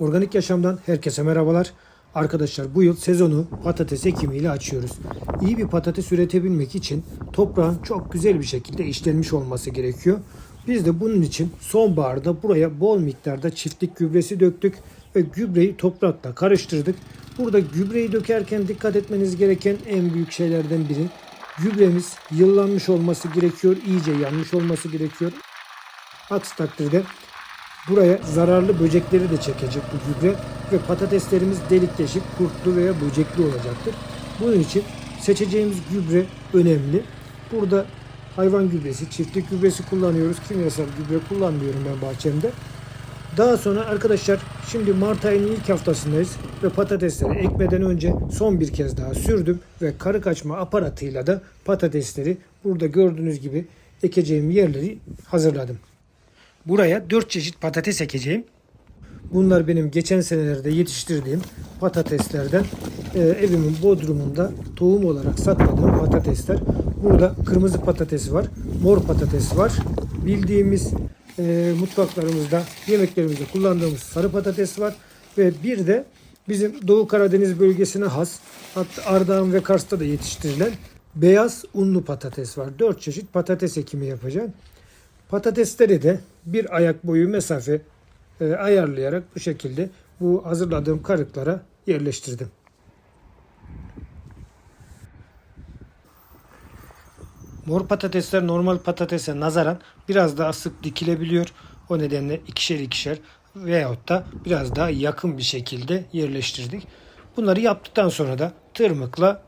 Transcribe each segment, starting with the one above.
Organik Yaşam'dan herkese merhabalar. Arkadaşlar bu yıl sezonu patates ekimiyle açıyoruz. İyi bir patates üretebilmek için toprağın çok güzel bir şekilde işlenmiş olması gerekiyor. Biz de bunun için sonbaharda buraya bol miktarda çiftlik gübresi döktük ve gübreyi toprakla karıştırdık. Burada gübreyi dökerken dikkat etmeniz gereken en büyük şeylerden biri gübremiz yıllanmış olması gerekiyor, iyice yanmış olması gerekiyor. Aksi takdirde buraya zararlı böcekleri de çekecek bu gübre ve patateslerimiz delik deşik, kurtlu veya böcekli olacaktır. Bunun için seçeceğimiz gübre önemli. Burada hayvan gübresi, çiftlik gübresi kullanıyoruz. Kimyasal gübre kullanmıyorum ben bahçemde. Daha sonra arkadaşlar şimdi Mart ayının ilk haftasındayız ve patatesleri ekmeden önce son bir kez daha sürdüm ve karık açma aparatıyla da patatesleri burada gördüğünüz gibi ekeceğim yerleri hazırladım. Buraya 4 çeşit patates ekeceğim. Bunlar benim geçen senelerde yetiştirdiğim patateslerden e, evimin bodrumunda tohum olarak sakladığım patatesler. Burada kırmızı patates var, mor patates var. Bildiğimiz e, mutfaklarımızda, yemeklerimizde kullandığımız sarı patates var. Ve bir de bizim Doğu Karadeniz bölgesine has, hatta Ardahan ve Kars'ta da yetiştirilen beyaz unlu patates var. 4 çeşit patates ekimi yapacağım. Patatesleri de bir ayak boyu mesafe e, ayarlayarak bu şekilde bu hazırladığım karıklara yerleştirdim. Mor patatesler normal patatese nazaran biraz daha sık dikilebiliyor. O nedenle ikişer ikişer veyahut da biraz daha yakın bir şekilde yerleştirdik. Bunları yaptıktan sonra da tırmıkla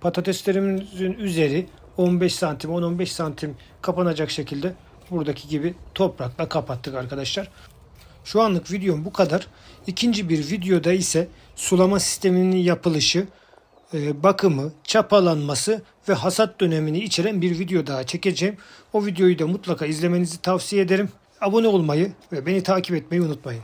patateslerimizin üzeri 15 santim 10-15 santim kapanacak şekilde buradaki gibi toprakla kapattık arkadaşlar. Şu anlık videom bu kadar. İkinci bir videoda ise sulama sisteminin yapılışı, e, bakımı, çapalanması ve hasat dönemini içeren bir video daha çekeceğim. O videoyu da mutlaka izlemenizi tavsiye ederim. Abone olmayı ve beni takip etmeyi unutmayın.